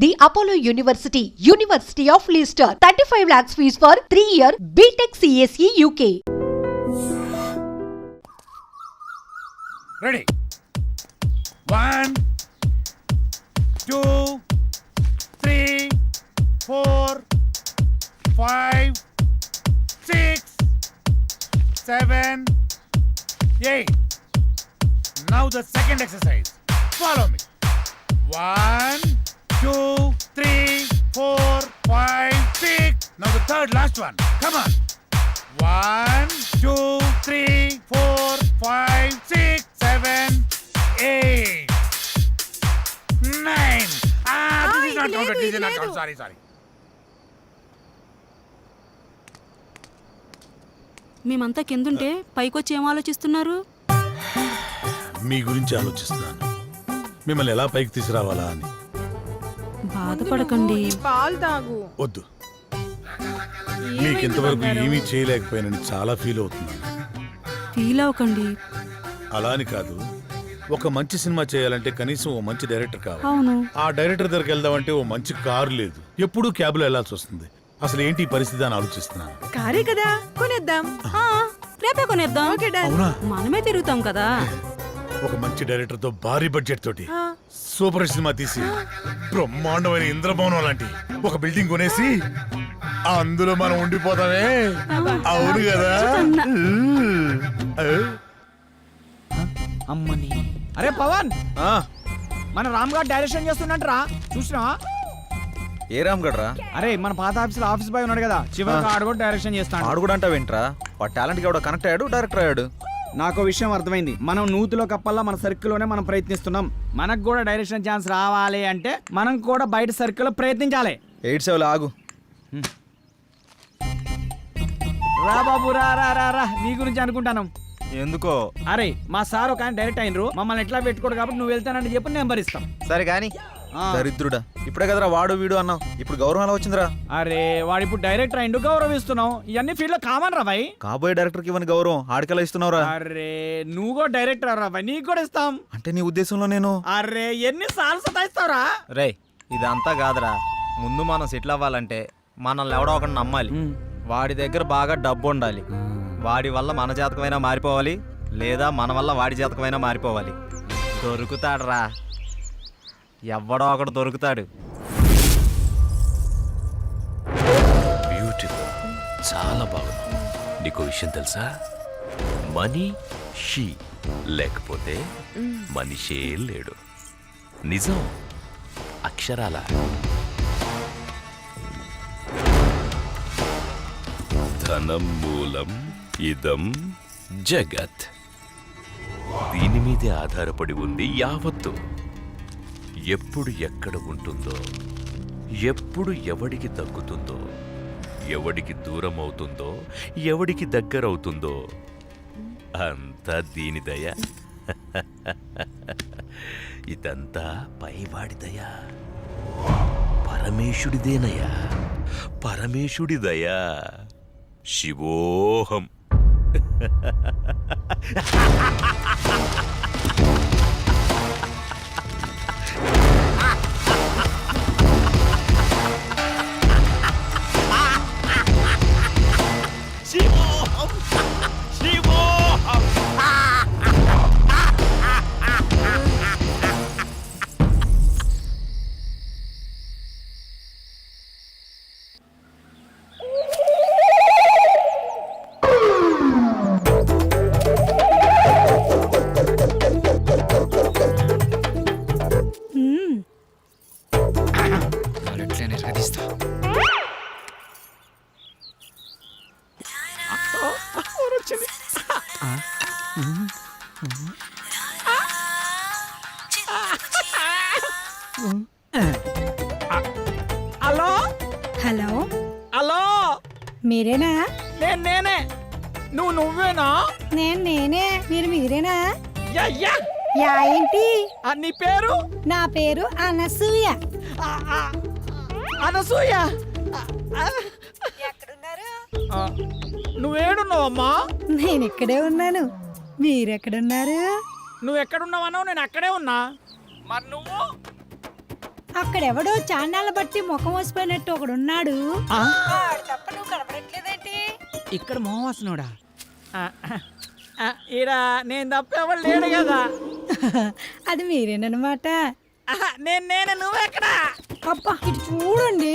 the Apollo University, University of Leicester. 35 lakhs fees for 3 year BTEC CSE UK. Ready. One, two, three, four, five, six, seven, eight. Now the second exercise. Follow me. One, six, seven, eight, nine. Ah, this is not counted. This is not counted. Sorry, sorry. మేమంతా కిందుంటే పైకొచ్చి ఏం ఆలోచిస్తున్నారు? మీ గురించి ఆలోచిస్తున్నాను. మిమ్మల్ని ఎలా పైకి తీసుకురావాలా అని. బాధపడకండి. పాలు తాగు. వద్దు. మీకు ఇంతవరకు ఏమీ చేయలేకపోయానని చాలా ఫీల్ అవుతున్నాను. ఫీల్ అవ్వకండి. అలా అని కాదు. ఒక మంచి సినిమా చేయాలంటే కనీసం ఓ మంచి డైరెక్టర్ కావాలి. అవును. ఆ డైరెక్టర్ దగ్గరికి వెళ్దామంటే ఓ మంచి కారు లేదు. ఎప్పుడూ క్యాబ్లో వెళ్ళాల్సి వస్తుంది. అసలు ఏంటి ఈ పరిస్థితి అని ఆలోచిస్తున్నాను. కారే కదా కొనేద్దాం. ఆ, రేపే కొనేద్దాం. అవునా? మనమే తిరుగుతాం కదా. ఒక మంచి డైరెక్టర్తో భారీ బడ్జెట్ తోటి సూపర్ సినిమా తీసి బ్రహ్మాండమైన ఇంద్రభవనం లాంటి ఒక బిల్డింగ్ కొనేసి అందులో మనం ఉండిపోతామే. అవును కదా? అమ్మని. అరే పవన్! మన రామ్ గారు డైరెక్షన్ చేస్తున్నట్రా చూసినా ఏ రామ్ గడ్రా అరే మన పాత ఆఫీస్ ఆఫీస్ బాయ్ ఉన్నాడు కదా. చివరికి ఆడు కూడా డైరెక్షన్ చేస్తాడు. ఆడు కూడా అంటావేంట్రా? వాడు టాలెంట్ కూడా కనెక్ట్ అయ్యాడు డైరెక్టర్ అయ్యాడు నాకు విషయం అర్థమైంది. మనం నూతిలో కప్పల్లా మన సర్కిల్లోనే మనం ప్రయత్నిస్తున్నాం. మనకు కూడా డైరెక్షన్ ఛాన్స్ రావాలి అంటే మనం కూడా బయట సర్కిల్లో ప్రయత్నించాలి. ఎయిట్ సెవెన్ ఆగు రా బాబు రా రా రా రా. నీ గురించి అనుకుంటాను. ఎందుకో? అరే మా సార్ ఒక ఆయన డైరెక్ట్ అయినరు. మమ్మల్ని ఎట్లా పెట్టుకోడు కాబట్టి నువ్వు వెళ్తానని చెప్పి నెంబర్ ఇస్తాం సరే కానీ ఆ. దరిద్రుడా. ఇప్పుడే కదరా వాడు వీడు అన్నావు ఇప్పుడు గౌరవం ఎలా వచ్చిందిరా? అరే వాడు ఇప్పుడు డైరెక్టర్ అయిండు గౌరవిస్తున్నావు ఇవన్నీ ఫీల్డ్లో కామన్ రా భాయ్. కాబోయే డైరెక్టర్కి ఇవ్వని గౌరవం. ఆడికెలా ఇస్తున్నావురా? అరే నువ్వు కూడా డైరెక్టర్ రా భాయ్. నీకు కూడా ఇస్తాం. అంటే నీ ఉద్దేశంలో నేను? అరే ఎన్ని సార్లు సతాయిస్తావురా? రే ఇదంతా కాదురా. ముందు మనం సెటిల్ అవ్వాలంటే మనల్ని ఎవడో ఒకటి నమ్మాలి. వాడి దగ్గర బాగా డబ్బు ఉండాలి. వాడి వల్ల మన జాతకమైనా మారిపోవాలి లేదా మన వల్ల వాడి జాతకమైనా మారిపోవాలి. దొరుకుతాడురా. ఎవడో ఒకడు దొరుకుతాడు. బ్యూటిఫుల్. చాలా బాగుంది. నీకు విషయం తెలుసా? మనీ షీ. లేకపోతే మనిషే లేడు. నిజం. అక్షరాల? ధనం మూలం ఇదం జగత్. దీని మీదే ఆధారపడి ఉంది యావత్తు. ఎప్పుడు ఎక్కడ ఉంటుందో ఎప్పుడు ఎవడికి తగ్గుతుందో ఎవడికి దూరం అవుతుందో ఎవడికి దగ్గరవుతుందో అంతా దీని దయ. ఇదంతా పైవాడి దయ. పరమేశుడిదేనయ్యా పరమేశుడి దయా. శివోహం. హలో? హలో? హలో? మీరేనా? నేను నేనే. నువ్వు నువ్వేనా? నేను నేనే. మీరు మీరేనా? యా యా ఏంటి? నీ పేరు? నా పేరు అనసూయ. అనసూయ? ఎక్కడున్నారు? నువ్వేడున్నావమ్మా? నేను ఇక్కడే ఉన్నాను. మీరెక్కడున్నారు? నువ్వు ఎక్కడున్నావనో నేను అక్కడే ఉన్నా. మరి నువ్వు? అక్కడెవడో చాన్నాళ్ళ బట్టి ముఖం వసిపోయినట్టు ఒకడు ఉన్నాడు ఆ? ఆడు తప్ప నువ్వు కనపడట్లేదేంటి ఇక్కడ మోహవాసనుడా? ఈడ నేను తప్ప ఎవరు లేడు కదా? అది మీరేనమాట నేను నేను నువ్వెక్కడ? అబ్బా ఇటు చూడండి.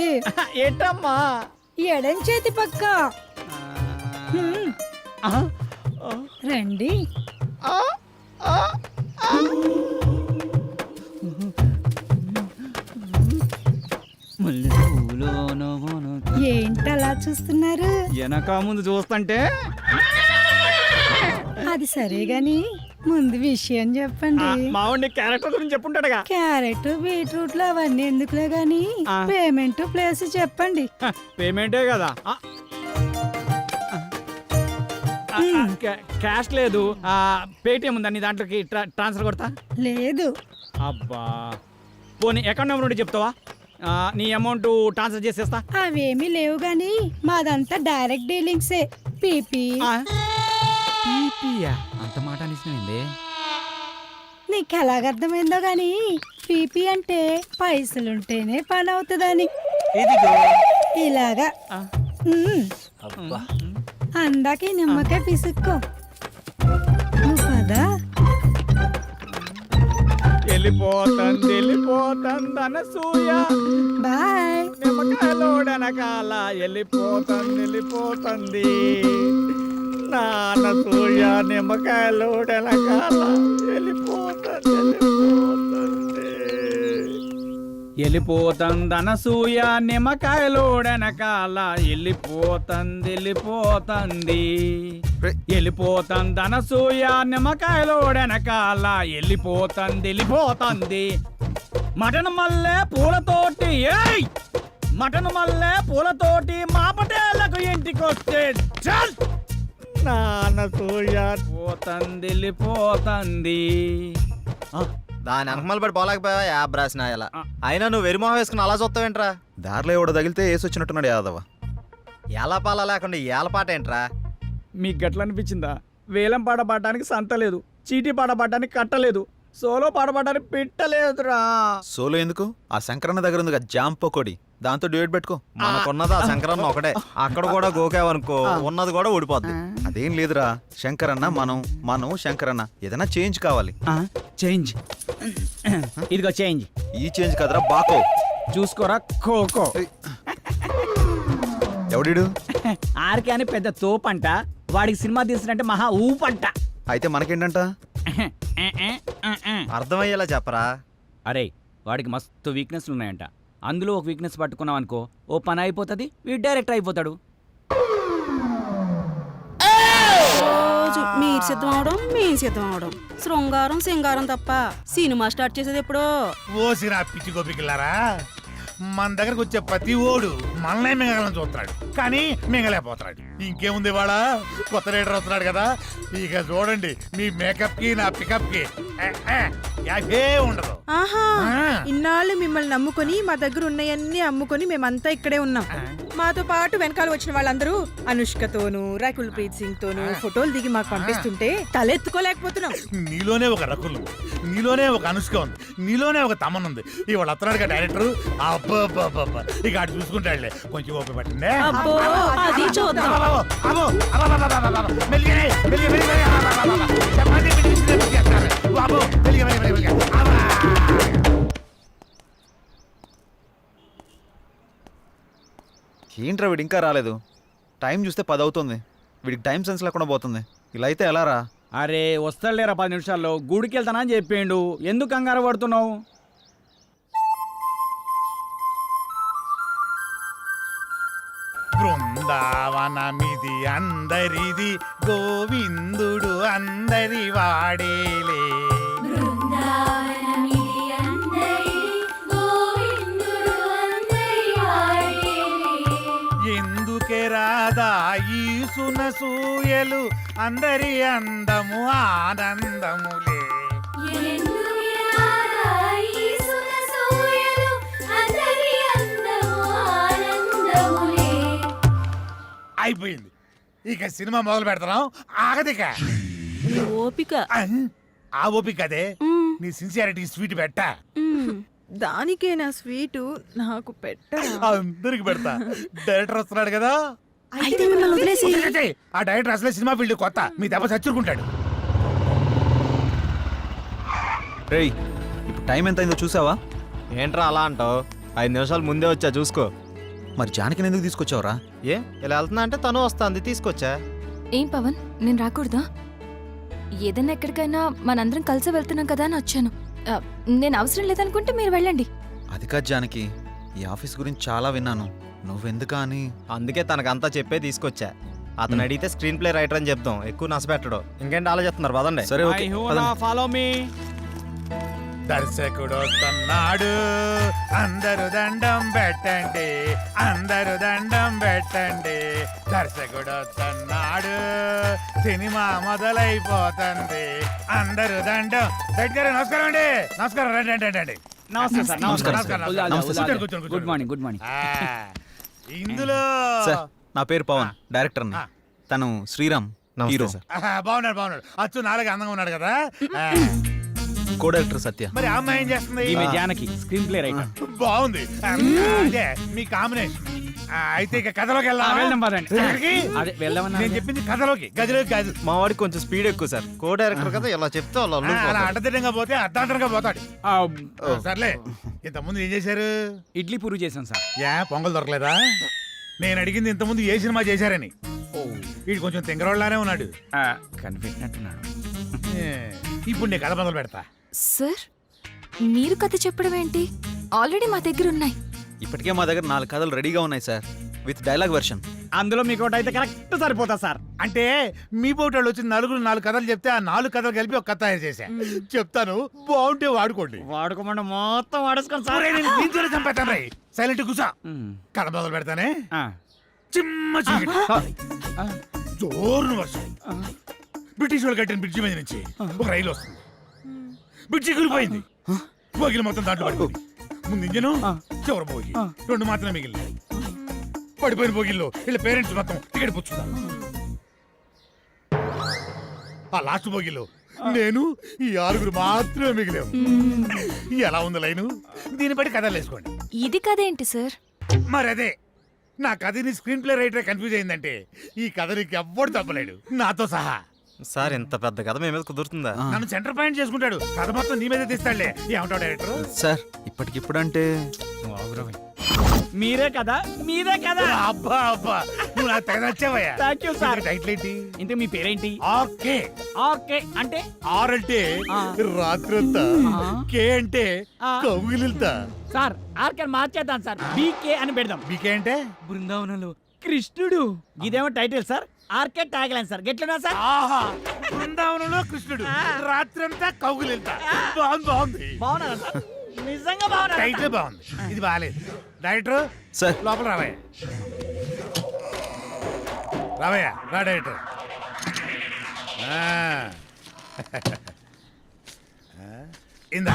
ఏంటమ్మా? ఈ ఎడం చేతి పక్క. రండి. చూస్తున్నారు? వెనక ముందు చూస్తుంటే? అది సరే గాని ముందు విషయం చెప్పండి. మావాడిని క్యారెక్టర్ గురించి చెప్పుంటాడుగా. క్యారెట్ బీట్రూట్లు అవన్నీ ఎందుకులే గాని. పేమెంట్ ప్లేస్ చెప్పండి. పేమెంటే కదా. క్యాష్ లేదు. పేటిఎం ఉందా? నీ దాంట్లోకి ట్రా- ట్రాన్స్ఫర్ కొడతా? లేదు. అబ్బా. పోనీ అకౌంట్ నెంబర్ ఉంటే చెప్తావా? ఆ, నీ అమౌంట్ ట్రాన్స్ఫర్ చేసేస్తా. అవేమీ లేవు గాని మాదంతా డైరెక్ట్ డీలింగ్సే పీపీ ఆ? పీపీయా? అంత మాట అనిసినవిందే? నీకు ఎలాగర్థమైందో గాని పీపీ అంటే పైసలుంటేనే పని అవుతుందని. ఇలాగా. ఉమ్. అందాక ఈ నిమ్మకాయ పిసుక్కో. వెళ్ళిపోతుంది వెళ్ళిపోతుంది అనసూయ బాయ్. నిమ్మకాయలోడనకాల వెళ్ళిపోతుంది వెళ్ళిపోతుంది. నా అనసూయ నిమ్మకాయలోడనకాల వెళ్ళిపోతుంది. వెళ్ళిపోతుంది వెళ్ళిపోతుంది అనసూయ నిమ్మకాయలోడనకాల వెళ్ళిపోతుంది వెళ్ళిపోతుంది. వెళ్ళిపోతుంది అనసూయ నిమ్మకాయలోడనకాల వెళ్ళిపోతుంది వెళ్ళిపోతుంది. మటన్ మల్లె పూలతోటి ఏయ్! మటన్ మల్లె పూలతోటి మా పటేళ్ళకు ఇంటికొస్తే చల్! నాన్న సూయ పోతుంది వెళ్ళిపోతుంది. ఆ, దాని వెనకమల పడి పోలేకపోయావా యాబ్ రాసిన ఇలా. అయినా నువ్వు వెరిమోహం వేసుకుని అలా చూస్తావేంట్రా? దారిలో ఎవడో తగిలితే వేసి వచ్చినట్టున్నాడు యాదవ. ఎలా పాల లేకుండా ఏలపాట ఏంట్రా మీకు గట్ల అనిపించిందా? వేలం పాట పాడడానికి సంత లేదు చీటీ పాట పాడడానికి కట్టలేదు సోలో పాట పాడడానికి పెట్టలేదురా సోలో ఎందుకు? ఆ శంకరన్న దగ్గర ఉంది కదా జామ్ పకోడి. దాంతో డ్యూట్ పెట్టుకో. మనకున్నది ఆ శంకరన్న ఒకటే. అక్కడ కూడా గోకావనుకో ఉన్నది కూడా ఊడిపోద్ది. అదేం లేదురా శంకరన్న మనం మనం శంకరన్న. ఏదైనా చేంజ్ కావాలి. చేంజ్. ఇదిగో చేంజ్. ఈ చేంజ్ కదరా బాకో. చూసుకోరా ఖోఖో. ఎవడిడు? ఆర్కే అని పెద్ద తోపంట. వాడికి సినిమా తీసినట్టే మహా ఊపంట. అయితే మనకేంటంట? అర్థమయ్యేలా చెప్పరా? అరే వాడికి మస్తు వీక్నెస్లు ఉన్నాయంట. అందులో ఒక వీక్నెస్ పట్టుకున్నాం అనుకో ఓ పని అయిపోతుంది వీడు డైరెక్ట్ అయిపోతాడు. మీరు సిద్ధం అవడం మేము సిద్ధం అవడం. శృంగారం సింగారం తప్ప సినిమా స్టార్ట్ చేసేది ఎప్పుడో? ఓసి నా పిచ్చి గోపికిల్లారా మన దగ్గరకు వచ్చే ప్రతి ఓడు మనలే మింగాలని చూస్తున్నాడు. కానీ మింగలేకపోతున్నాడు. ఇంకేముంది వాడ కొత్త రైడర్ వస్తున్నాడు కదా. ఇక చూడండి మీ మేకప్కి నా పికప్కి. యాభే ఉండదు. ఆహా. ఇన్నాళ్ళు మిమ్మల్ని నమ్ముకొని మా దగ్గర ఉన్నాయన్నీ అమ్ముకొని మేమంతా ఇక్కడే ఉన్నాం. మాతో పాటు వెనకాల వచ్చిన వాళ్ళందరూ అనుష్కతోను రకుల్ ప్రీత్ సింగ్ తోను ఫోటోలు దిగి మాకు పంపిస్తుంటే తలెత్తుకోలేకపోతున్నాం. నీలోనే ఒక రకుల్ నీలోనే ఒక అనుష్క ఉంది. నీలోనే ఒక తమన్ ఉంది. ఇవాళ వస్తున్నాడు డైరెక్టర్. అబ్బా ఇక అటు చూసుకుంటాడులే కొంచెం ఓపిక పట్టిందే? మెల్లిగా, ఏంట్రా వీడు ఇంకా రాలేదు? టైం చూస్తే పది అవుతుంది వీడికి టైం సెన్స్ లేకుండా పోతుంది. ఇలా అయితే ఎలా రా? అరే వస్తాడులేరా పది నిమిషాల్లో? గుడికి వెళ్తానని చెప్పిండు. ఎందుకు కంగారు పడుతున్నావు? బృందావనమిది అందరిది గోవిందుడు అందరి వాడేలే. ఎందుకే రాదా ఈ సునసూయలు అందరి అందము ఆనందములే. అయిపోయింది. ఇక సినిమా మొదలు పెడతాం. ఆగదిక. నీ ఓపిక. ఆ ఓపిక అదే. నీ సిన్సియారిటీ స్వీట్ పెట్ట. ఉమ్. దానికేనా స్వీటు? నాకు పెట్టరా అందరికి పెడతా. డైరెక్టర్ వస్తున్నాడు కదా. ఆ డైరెక్టర్ అసలే సినిమా ఫీల్డ్ కొత్త. మీ దెబ్బ చచ్చుకుంటాడు. రేయ్ ఇప్పుడు టైం ఎంత అయిందో చూసావా? ఏంట్రా అలా అంటావు? ఐదు నిమిషాలు ముందే వచ్చా చూసుకో. మరి జానకిని ఎందుకు తీసుకొచ్చావురా? ఏ ఇలా వెళ్తున్నా అంటే తను వస్తుంది తీసుకొచ్చా? ఏం పవన్ నేను రాకూడదా? ఏదైనా ఎక్కడికైనా మనందరం కలిసి వెళ్తున్నాం కదా అని వచ్చాను. ఆ, నేను అవసరం లేదనుకుంటే మీరు వెళ్ళండి. అది కాదు జానకి ఈ ఆఫీస్ గురించి చాలా విన్నాను. నువ్వెందుకా అని? అందుకే తనకంతా చెప్పే తీసుకొచ్చా. అతను అడిగితే స్క్రీన్ ప్లే రైటర్ అని చెప్తాం ఎక్కువ నచ్చబెట్టడు ఇంకేంటి ఆలోచిస్తున్నారు? పదండి. సరే ఓకే పదండి. ఫాలో మీ దర్శకుడు వస్తున్నాడు. అందరు దండం పెట్టండి. అందరు దండం పెట్టండి. దర్శకుడు వస్తున్నాడు. సినిమా మొదలైపోతుంది. అందరు దండం దగ్గర నమస్కారం అండి. నమస్కారం. రండి రండి రండి, రండి. నమస్తే సార్ నమస్కారం. Good morning good morning. ఇందులో సార్ నా పేరు పవన్ డైరెక్టర్ని. ఆ. తను శ్రీరామ్ హీరో. బాగున్నాడు బాగున్నాడు. అచ్చు నాలుగు అందంగా ఉన్నాడు కదా. Co director Satya. మరి ఆ అమ్మాయి ఏం చేస్తుంది? ఈమె జానకి స్క్రీన్ ప్లే రైటర్. బాగుంది. అదే మీ కాంబినేషన్ ఆ, అయితే ఇక కథలోకి వెళ్దాం వెళ్దాం పదండి? అదే వెళ్దామన్నా నేను చెప్పింది కథలోకి గదిలోకి కాదు. మా వాడికి కొంచెం స్పీడ్ ఎక్కువ సార్. కో డైరెక్టర్ కదా ఇలా చెప్తే వాళ్ళు ఆ, అలా అల్లుకుపోతారు. అడ్డదిడ్డంగా పోతే అర్ధాంతరంగా పోతాడు. ఆ, సర్లే. ఇంత ముందు ఏం చేశారు? ఇడ్లీ పూరి చేశాను సార్. యా పొంగల్ దొరకలేదా? నేను అడిగింది ఇంత ముందు ఏ సినిమా చేశారని. వీడు కొంచెం తింగరోళ్ళనే ఉన్నాడు. ఆ, కనిపెట్టినట్టున్నాడు. ఏ, ఇప్పుడు నీ కథ మొదలు పెడతా. సార్ మీరు కథ చెప్పడం ఏంటి? ఆల్రెడీ మా దగ్గర ఉన్నాయి. ఇప్పటికే మా దగ్గర నాలుగు కథలు రెడీగా ఉన్నాయి సార్. With dialogue version. అందులో మీకు ఒకటి అయితే కరెక్ట్ సరిపోతా సార్. అంటే మీ పోటాళ్ళు వచ్చి నలుగురు నాలుగు కథలు చెప్తే ఆ నాలుగు కథలు కలిపి ఒక కథ తయారు చేశా. చెప్తాను బాగుంటే వాడుకోండి. వాడుకోమంటే మొత్తం వాడేసుకోండి సార్. దీంతోనే చంపేస్తాను రే సైలెంట్ కూసా. కథ మొదలు పెడతానే. ఆ. చిమ్మ చీకటి. ఆ. జోరున వర్షం. బ్రిటిష్ వాళ్ళు కట్టిన బ్రిడ్జి మీద నుంచి ఒక రైలు వస్తుంది. బ్రిడ్జి కూలిపోయింది బోగిలు మొత్తం దాంట్లో పడిపోయింది. ముందు ఇంజను చివరి బోగి. రెండు మాత్రమే మిగిలినాయి. పడిపోయిన బోగిల్లో వీళ్ళ పేరెంట్స్ మొత్తం టికెట్ పుచ్చుతారు ఆ లాస్ట్ బోగిలో నేను ఈ ఆరుగురు మాత్రమే మిగిలాము. ఎలా ఉంది లైను? దీన్ని బట్టి కథలు వేసుకోండి. ఇది కథ ఏంటి సార్? మరి అదే నా కథని స్క్రీన్ ప్లే రైటర్ కన్ఫ్యూజ్ అయిందంటే ఈ కథ నీకు ఎవ్వడు తప్పలేడు. నాతో సహా. సార్ ఇంత పెద్ద కథ మీ మీద కుదురుతుందా? నన్ను సెంటర్ పాయింట్ చేసుకుంటాడు. కథ మొత్తం నీ మీదే తీస్తాడులే. ఏమంటావు డైరెక్టర్ సార్ ఇప్పటికిప్పుడంటే మీరే కదా? మీరే కదా? అబ్బా అబ్బా. నువ్వు నాకు తెగ నచ్చావయ్యా. Thank you, sir. టైటిల్ ఏంటి? ఇంతకు మీ పేరేంటి? ఓకే ఓకే అంటే? ఆర్ అంటే. రాత్రంతా. కే అంటే. కౌగిలిల్తా సార్ ఆర్కే మార్చేద్దాం సార్. బీకే అని పెడదాం. బీకే అంటే? బృందావనంలో కృష్ణుడు. ఇదేమో title sir? RK tagline sir. గెట్లనా sir? ఆహా బృందావనంలో కృష్ణుడు. రాత్రంతా కౌగిలిల్తా బాగుంది బాగుంది. బాగున్నారా సార్? నిజంగా బాగున్నారా టైటిల్ బాగుంది. ఇది బాగాలేదు. Director sir. లోపల రావయ్య. రావయ్య రా డైరెక్టర్ ఆ. ఆ, ఇందా.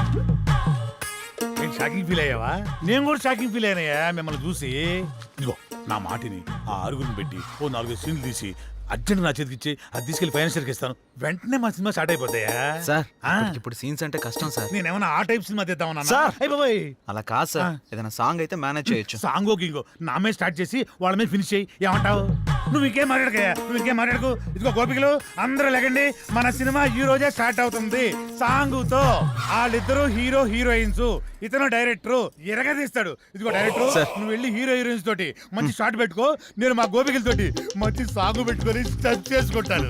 నేను షాకింగ్ ఫీల్ అయ్యావా? నేను కూడా షాకింగ్ ఫీల్ అయ్యానయ్యా మిమ్మల్ని చూసి? ఇదిగో. నా మాటిని ఆ అరుగును పెట్టి ఓ నాలుగు సీన్లు తీసి అర్జెంట్ నా చేతికి ఇచ్చి అది తీసుకెళ్ళి ఫైనాన్షియల్కి ఇస్తాను. వెంటనే మా సినిమా స్టార్ట్ అయిపోతాయా? సార్ ఆ. ఇప్పుడు సీన్స్ అంటే కష్టం సార్. నేనేమన్నా ఆ టైప్ సినిమా తీద్దామన్నా సార్. అయిపోయి అలా కాదు సార్. ఏదైనా సాంగ్ అయితే మేనేజ్ చేయొచ్చు. సాంగో గింగో నా మీద స్టార్ట్ చేసి వాళ్ళ మీద ఫినిష్ చేయి. ఏమంటావు? నువ్వు ఇంకేం మాట్లాడకయ్యా? నువ్వు ఇంకేం మాట్లాడకు? ఇదిగో గోపికలు అందరూ లెగండి మన సినిమా ఈ రోజే స్టార్ట్ అవుతుంది. సాంగుతో వాళ్ళిద్దరూ హీరో హీరోయిన్స్. ఇతను డైరెక్టర్ ఎరగదీస్తాడు. ఇదిగో డైరెక్టర్. నువ్వు వెళ్ళి హీరో హీరోయిన్స్ తోటి మంచి షాట్ పెట్టుకో. నేను మా గోపికల తోటి మంచి సాంగ్ పెట్టుకొని టచ్ చేసుకుంటాను